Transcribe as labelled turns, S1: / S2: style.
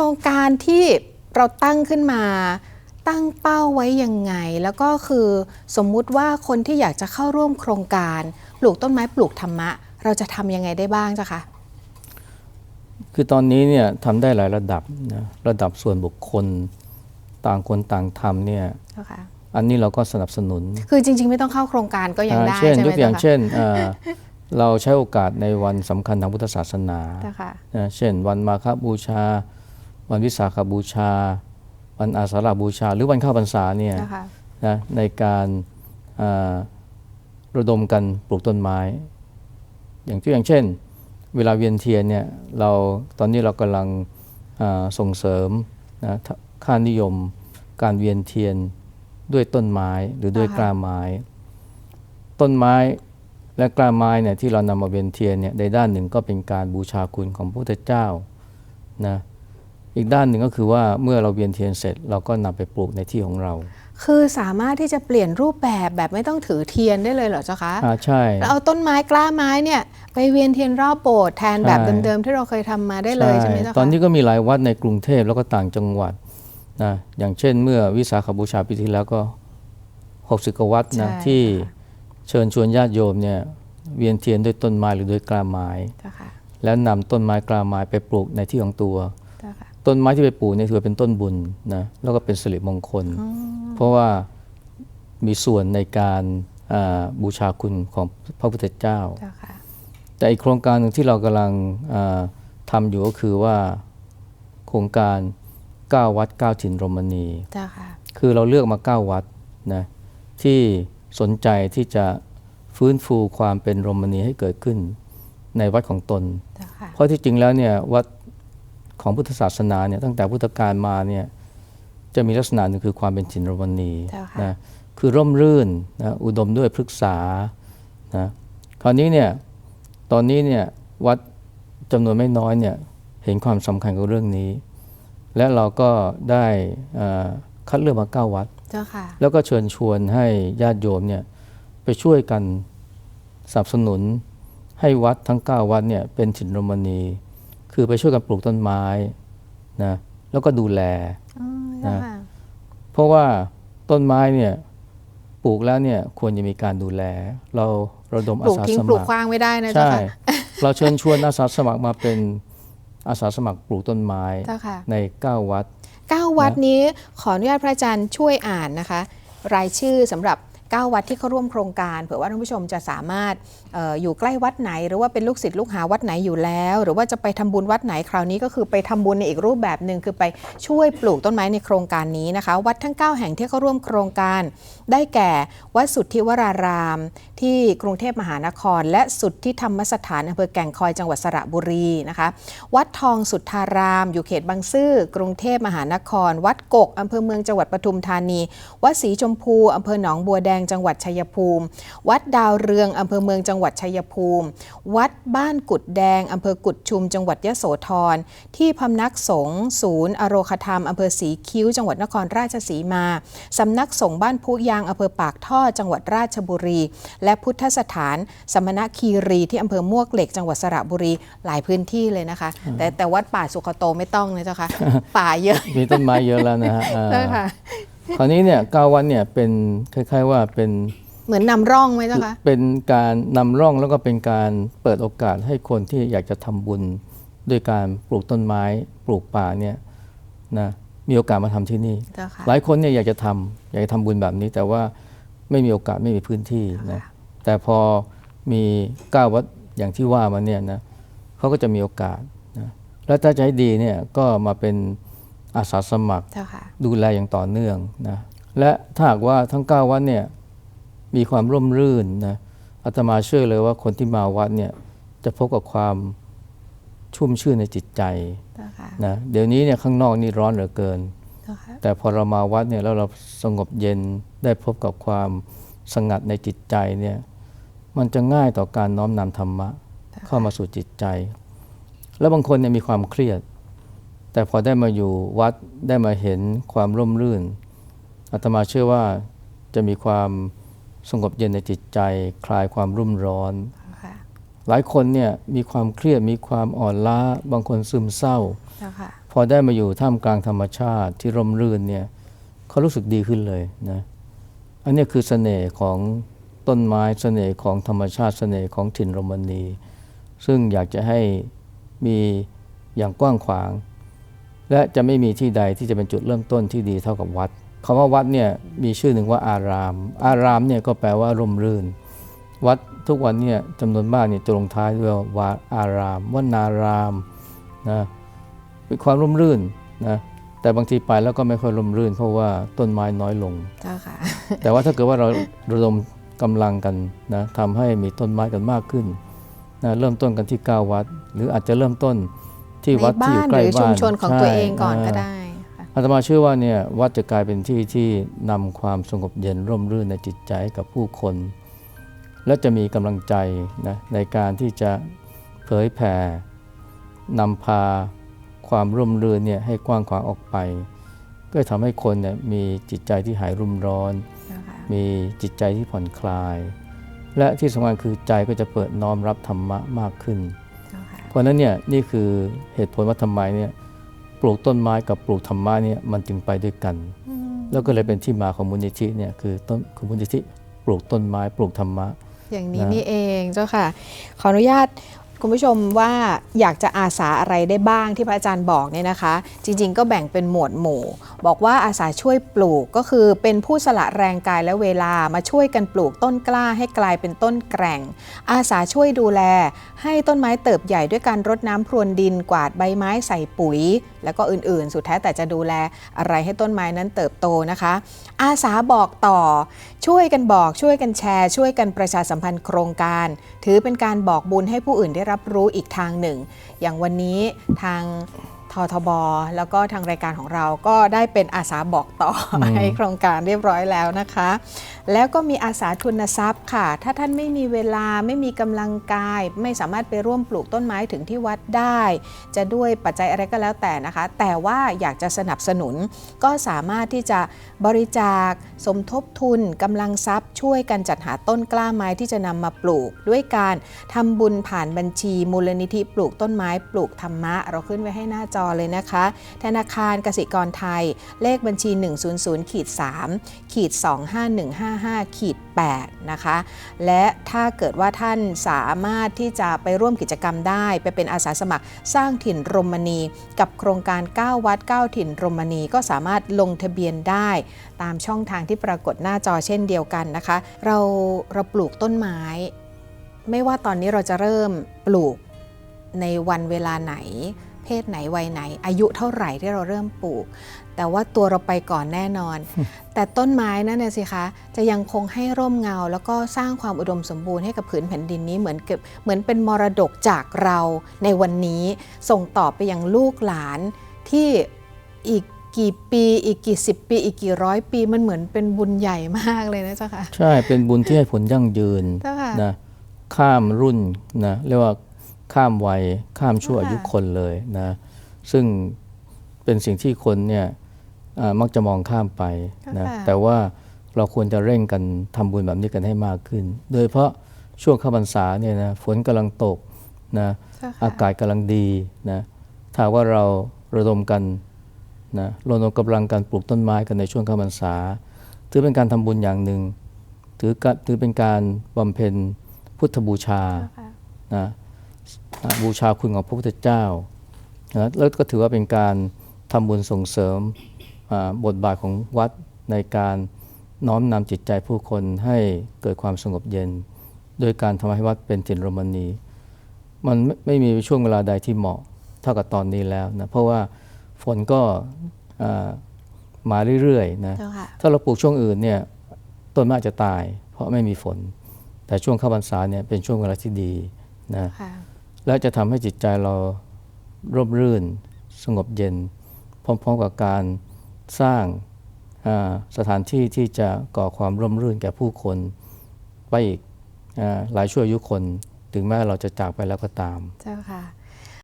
S1: รงการที่เราตั้งขึ้นมาตั้งเป้าไว้ยังไง แล้วก็คือสมมุติว่าคนที่อยากจะเข้าร่วมโครงการ ปลูกต้นไม้ปลูกธรรมะ เราจะทำยังไงได้บ้างเจ้าคะ
S2: คือตอนนี้เนี่ยทำได้หลายระดับนะระดับส่วนบุคคลต่างคนต่างทำเนี่ย
S1: เจ้าค่ะ
S2: อันนี้เราก็สนับสนุน
S1: คือจริง ๆ ไม่ต้องเข้าโครงการก็ยัง
S2: อ่า
S1: ได้
S2: เช่น
S1: ใช่ไห
S2: ย
S1: ม
S2: กตัวอย่าง
S1: เจ้าค่ะ
S2: เช่นอ่าเราใช้โอกาสในวันสำคัญทางพุทธศาสนา
S1: เจ้าค่ะ
S2: นะเช่นวันมาฆบูชา วันวิสาขบูชา วันอาสาฬหบูชา หรือวันเข้าพรรษาเนี่ย
S1: เจ้าค่ะ
S2: นะในการอ่าระดมกันปลูกต้นไม้ อย่างที่อย่างเช่น เวลาเวียนเทียนเนี่ยเราตอนนี้เรากำลังอ่าส่งเสริมนะทค่านิยมการเวียนเทียนด้วยต้นไม้หรือด้วย
S1: อ่าฮะ
S2: กล้าไม้ ต้นไม้และกล้าไม้เนี่ยที่เรานำมาเวียนเทียนเนี่ยในด้านหนึ่งก็เป็นการบูชาคุณของพระพุทธเจ้านะ อีกด้านหนึ่งก็คือว่าเมื่อเราเวียนเทียนเสร็จ เราก็นำไปปลูกในที่ของเรา
S1: คือสามารถที่จะเปลี่ยนรูปแบบแบบไม่ต้องถือเทียนได้เลยเหรอเจ้าคะ
S2: อ่าใช่
S1: แล้วเอาต้นไม้กล้าไม้เนี่ยไปเวียนเทียนรอบโบสถ์แทนแบบ
S2: ใช่
S1: เดิมๆที่เราเคยทำมาได้เลยใช่ไหมเจ้าคะ
S2: ตอนนี้ก็มีหลายวัดในกรุงเทพแล้วก็ต่างจังหวัดนะอย่างเช่นเมื่อวิสาขบูชาปีที่แล้วก็60กว่าวัดนะ
S1: ใช่
S2: ที่เชิญชวนญาติโยมเนี่ยเวียนเทียนด้วยต้นไม้หรือด้วยกล้าไม้
S1: เจ้าค่ะ
S2: แล้วนำต้นไม้กล้าไม้ไปปลูกในที่ของตัว
S1: เจ้าค่ะ
S2: ต้นไม้ที่ไปปลูกเนี่ยถือว่าเป็นต้นบุญนะแล้วก็เป็นสิริมงคล เพราะว่ามีส่วนในการอ่าบูชาคุณของพระพุทธเจ้า
S1: เจ้าค่ะ
S2: แต่อีกโครงการหนึ่งที่เรากำลังอ่าทำอยู่ก็คือว่าโครงการ 9 วัด 9 ถิ่นรมณี
S1: เจ้าค่ะ
S2: คือเราเลือกมา 9 วัดนะที่สนใจที่จะฟื้นฟูความเป็นรมณีให้เกิดขึ้นในวัดของตน
S1: เจ้าค่ะ
S2: เพราะที่จริงแล้วเนี่ยวัด ของพุทธศาสนาเนี่ยตั้งแต่พุทธกาลมาเนี่ยจะมีลักษณะหนึ่งคือความเป็นถิ่นรมณี
S1: เจ้าค่ะ
S2: นะคือร่มรื่นนะอุดมด้วยพฤกษานะคราวนี้เนี่ยตอนนี้เนี่ยวัดจำนวนไม่น้อยเนี่ยเห็นความสำคัญของเรื่องนี้ และเราก็ได้เอ่อคัดเลือกมาเก้าวัด
S1: เจ้าค่ะ
S2: แล้วก็เชิญชวนให้ญาติโยมเนี่ยไปช่วยกันสนับสนุนให้วัดทั้ง 9 วัดเนี่ยเป็นถิ่นรมณี คือไปช่วยกันปลูกต้นไม้นะแล้วก็ดูแล
S1: อืมเจ้าค่ะ
S2: เพราะว่าต้นไม้เนี่ยปลูกแล้วเนี่ยควรจะมีการดูแล เราระดม
S1: ป
S2: อา
S1: ลูก
S2: สา
S1: ทิ้ง
S2: ส
S1: ปลูก
S2: มัคร
S1: ขว้างไม่ได้นะเจ้า
S2: ใช่
S1: ค่ะ
S2: เราเชิญชวนอาสาสมัครมาเป็นอาสาสมัครปลูกต้นไม้
S1: เจ้าค่ะ
S2: ใน 9 วัด
S1: เก้าวัดนี้ขออนุญาตพระอาจารย์ช่วยอ่านนะคะ รายชื่อสำหรับ 9 วัดที่เข้าร่วมโครงการ เผื่อว่าท่านผู้ชมจะสามารถอออยู่ใกล้วัดไหน หรือว่าเป็นลูกศิษย์ลูกหาวัดไหนอยู่แล้ว หรือว่าจะไปทำบุญวัดไหนคราวนี้ก็คือไปทำบุญในอีกรูปแบบหนึ่งคือไปช่วยปลูกต้นไม้ในโครงการนี้นะคะ วัดทั้ง 9 แห่งที่เข้าร่วมโครงการ ได้แก่วัดสุทธิวราราม ที่กรุงเทพมหานคร และสุทธิธรรมสถานอำเภอแก่งคอยจังหวัดสระบุรีนะคะวัดทองสุทธาราม อยู่เขตบางซื่อกรุงเทพมหานคร วัดกกอำเภอเมืองจังหวัดปทุมธานี วัดศรีชมพูอำเภอหนองบัวแดงจังหวัดชัยภูมิ วัดดาวเรืองอำเภอเมืองจังหวัดชัยภูมิ วัดบ้านกุดแดงอำเภอกุดชุม จังหวัดยโสธร ที่พำนักสงฆ์ศูนย์อโรคธรรมอำเภอศรีคิ้ว จังหวัดนครราชสีมาสำนักสงฆ์บ้านพุยางอำเภอปากท่อ จังหวัดราชบุรี และพุทธสถานสมณคีรีที่อำเภอมวกเหล็ก จังหวัดสระบุรีหลายพื้นที่เลยนะคะ แต่แต่วัดป่าสุขโตไม่ต้องนะเจ้าค่ะป่าเยอะ
S2: มีต้นไม้เยอะแล้วนะฮะอ่า
S1: เจ้า ค่ะ
S2: คราวนี้เนี่ยเก้าวัดเนี่ยเป็นคล้าย ๆว่าเป็น
S1: เหมือนนำร่องไหมเจ้าคะ
S2: เป็นการนำร่องแล้วก็เป็นการเปิดโอกาสให้คนที่อยากจะทำบุญด้วยการปลูกต้นไม้ปลูกป่าเนี่ยนะมีโอกาสมาทำที่นี่
S1: เจ้าค่ะ
S2: หลายคนเนี่ยอยากจะทำอยากจะทำบุญแบบนี้ แต่ว่าไม่มีโอกาสไม่มีพื้นที่นะแต่พอมีก้าวัดอย่างที่ว่ามาเนี่ยนะเขาก็จะมีโอกาสนะแล้วถ้าจะให้ดีเนี่ยก็มาเป็น อาสาสมัคร
S1: เจ้าค่ะ
S2: ดูแลอย่างต่อเนื่องนะและถ้าหากว่าทั้ง 9 วัดเนี่ยมีความร่มรื่นนะอาตมาเชื่อเลยว่าคนที่มาวัดเนี่ยจะพบกับความชุ่มชื่นในจิตใจ
S1: เจ้าค่ะ
S2: นะเดี๋ยวนี้เนี่ยข้างนอกนี่ร้อนเหลือเกิน
S1: เจ้าค่ะ
S2: แต่พอเรามาวัดเนี่ยแล้วเราสงบเย็นได้พบกับความสงัดในจิตใจเนี่ยมันจะง่ายต่อการน้อมนำธรรมะเข้ามาสู่จิตใจ แล้วบางคนเนี่ยมีความเครียด แต่พอได้มาอยู่วัดได้มาเห็นความร่มรื่นอาตมาเชื่อว่าจะมีความสงบเย็นในจิตใจ คลายความรุ่มร้อน
S1: เจ้าค่ะ
S2: หลายคนเนี่ยมีความเครียดมีความอ่อนล้า บางคนซึมเศร้า
S1: เจ้าค่ะ
S2: พอได้มาอยู่ท่ามกลางธรรมชาติที่ร่มรื่นเนี่ยเขารู้สึกดีขึ้นเลยนะอันเนี้ยคือเสน่ห์ของต้นไม้เสน่ห์ของธรรมชาติเสน่ห์ของถิ่นโรมนีซึ่งอยากจะให้มีอย่างกว้างขวาง และจะไม่มีที่ใดที่จะเป็นจุดเริ่มต้นที่ดีเท่ากับวัดคำว่าวัดเนี่ยมีชื่อหนึ่งว่าอาราม อารามเนี่ยก็แปลว่าร่มรื่น วัดทุกวันเนี่ยจำนวนมากเนี่ยจะลงท้ายด้วยว่าอารามวนารามนะเป็นความร่มรื่นนะแต่บางทีไปแล้วก็ไม่ค่อยร่มรื่น เพราะว่าต้นไม้น้อยลง
S1: เจ้าค่ะ
S2: แต่ว่าถ้าเกิดว่าเราระดมกำลังกันนะทำให้มีต้นไม้กันมากขึ้นนะเริ่มต้นกันที่ 9 วัด หรืออาจจะเริ่มต้น ที่
S1: ใน
S2: วัดที่
S1: บ้า
S2: อยู่
S1: น
S2: ใก
S1: ห
S2: ล้
S1: รือชุ
S2: บ้ามน
S1: ชนของ
S2: ใช่
S1: ตัวเองก่อนก็าได้ค่ะ
S2: อาตมาเชื่อว่าเนี่ยวัดจะกลายเป็นที่ที่นำความสงบเย็นร่มรื่นในจิตใจให้กับผู้คน และจะมีกำลังใจนะในการที่จะเผยแผ่นำพาความร่มรื่นเนี่ยให้กว้างขวางออกไป ก็ทำให้คนเนี่ยมีจิตใจที่หายรุ่มร้อน
S1: เจ้าค่ะ
S2: มีจิตใจที่ผ่อนคลาย และที่สำคัญคือใจก็จะเปิดน้อมรับธรรมะมากขึ้น
S1: เจ้าค่ะ
S2: เพราะฉะนั้นเนี่ยนี่คือเหตุผลว่าทำไมเนี่ยปลูกต้นไม้กับปลูกธรรมะเนี่ยมันจึงไปด้วยกัน
S1: อืม
S2: แล้วก็เลยเป็นที่มาของมูลนิธิเนี่ยคือต้นคือมูลนิธิปลูกต้นไม้ปลูกธรรมะ
S1: อย่างนี้
S2: นะ
S1: นี่เองเจ้าค่ะ ขออนุญาต คุณผู้ชมว่าอยากจะอาสาอะไรได้บ้างที่พระอาจารย์บอกเนี่ยนะคะ จริงๆ ก็แบ่งเป็นหมวดหมู่ บอกว่าอาสาช่วยปลูกก็คือเป็นผู้สละแรงกายและเวลามาช่วยกันปลูกต้นกล้าให้กลายเป็นต้นแกร่ง อาสาช่วยดูแล ให้ต้นไม้เติบใหญ่ด้วยการรดน้ำพรวนดินกวาดใบไม้ใส่ปุ๋ยแล้วก็อื่นๆ สุดแท้แต่จะดูแลอะไรให้ต้นไม้นั้นเติบโตนะคะ อาสาบอกต่อ ช่วยกันบอกช่วยกันแชร์ ช่วยกันประชาสัมพันธ์โครงการ ถือเป็นการบอกบุญให้ผู้อื่นได้รับรู้อีกทางหนึ่ง อย่างวันนี้ทาง ททบ แล้วก็ทางรายการของเราก็ได้เป็นอาสาบอกต่ออ
S2: ม
S1: ให้โครงการเรียบร้อยแล้วนะคะ แล้วก็มีอาสาทุนทรัพย์ค่ะ ถ้าท่านไม่มีเวลาไม่มีกำลังกาย ไม่สามารถไปร่วมปลูกต้นไม้ถึงที่วัดได้ จะด้วยปัจจัยอะไรก็แล้วแต่นะคะ แต่ว่าอยากจะสนับสนุนก็สามารถที่จะบริจาคสมทบทุนกำลังทรัพย์ ช่วยกันจัดหาต้นกล้าไม้ที่จะนำมาปลูก ด้วยการทำบุญผ่านบัญชีมูลนิธิปลูกต้นไม้ปลูกธรรมะ เราขึ้นไว้ให้หน้าจอเลยนะคะ ธนาคารกสิกรไทย เลขบัญชี 100ขีด3ขีด25155ขีด8นะคะ และถ้าเกิดว่าท่านสามารถที่จะไปร่วมกิจกรรมได้ ไปเป็นอาสาสมัครสร้างถิ่นรมณี กับโครงการ 9 วัด 9 ถิ่นรมณีก็สามารถลงทะเบียนได้ ตามช่องทางที่ปรากฏหน้าจอเช่นเดียวกันนะคะ เราเราปลูกต้นไม้ ไม่ว่าตอนนี้เราจะเริ่มปลูกในวันเวลาไหน เพศไหนวัยไหน อายุเท่าไหร่ที่เราเริ่มปลูก แต่ว่าตัวเราไปก่อนแน่นอน แต่ต้นไม้นั่นน่ะสิคะจะยังคงให้ร่มเงา แล้วก็สร้างความอุดมสมบูรณ์ให้กับผืนแผ่นดินนี้เหมือนเก็บเหมือนเป็นมรดกจากเราในวันนี้ ส่งต่อไปยังลูกหลานที่อีกกี่ปีอีกกี่สิบปี อีกกี่ร้อยปีมันเหมือนเป็นบุญใหญ่มากเลยนะเจ้าค่ะ
S2: ใช่เป็นบุญที่ให้ผลยั่งยืน
S1: เจ้าค่ะ
S2: นะข้ามรุ่นนะเรียกว่า ข้ามวัยข้ามชั่ว
S1: ค่ะ
S2: อายุคนเลยนะซึ่งเป็นสิ่งที่คนเนี่ยอ่ามักจะมองข้ามไปนะแต่ว่าเราควรจะเร่งกันทำบุญแบบนี้กันให้มากขึ้น โดยเฉพาะช่วงเข้าพรรษาเนี่ยนะฝนกำลังตกนะ
S1: เจ้าค่ะ
S2: อากาศกำลังดีนะถ้าว่าเราระดมกันนะระดมกำลังการปลูกต้นไม้กันในช่วงเข้าพรรษา ถือเป็นการทำบุญอย่างหนึ่งถือกะถือเป็นการบำเพ็ญพุทธบูชา
S1: เจ้าค่ะ
S2: นะอ่า บูชาคุณของพระพุทธเจ้านะแล้วก็ถือว่าเป็นการทำบุญส่งเสริมอ่าบทบาทของวัดในการน้อมนำจิตใจผู้คนให้เกิดความสงบเย็น โดยการทำให้วัดเป็นถิ่นโรมณี มันไม่ไม่มีช่วงเวลาใดที่เหมาะเท่ากับตอนนี้แล้วนะเพราะว่าฝนก็อ่ามาเรื่อยๆนะ
S1: เจ้าค่ะ
S2: ถ้าเราปลูกช่วงอื่นเนี่ยต้นไม้อาจจะตาย เพราะไม่มีฝน แต่ช่วงเข้าพรรษาเนี่ยเป็นช่วงเวลาที่ดีนะ
S1: ค่ะ
S2: และจะทำให้จิตใจเราร่มรื่น สงบเย็น พร้อมๆกับการสร้างสถานที่ที่จะก่อความร่มรื่นแก่ผู้คนไปอีกอหลายชั่วยุคน ถึงแม้เราจะจากไปแล้วก็ตาม
S1: เจ้าค่ะ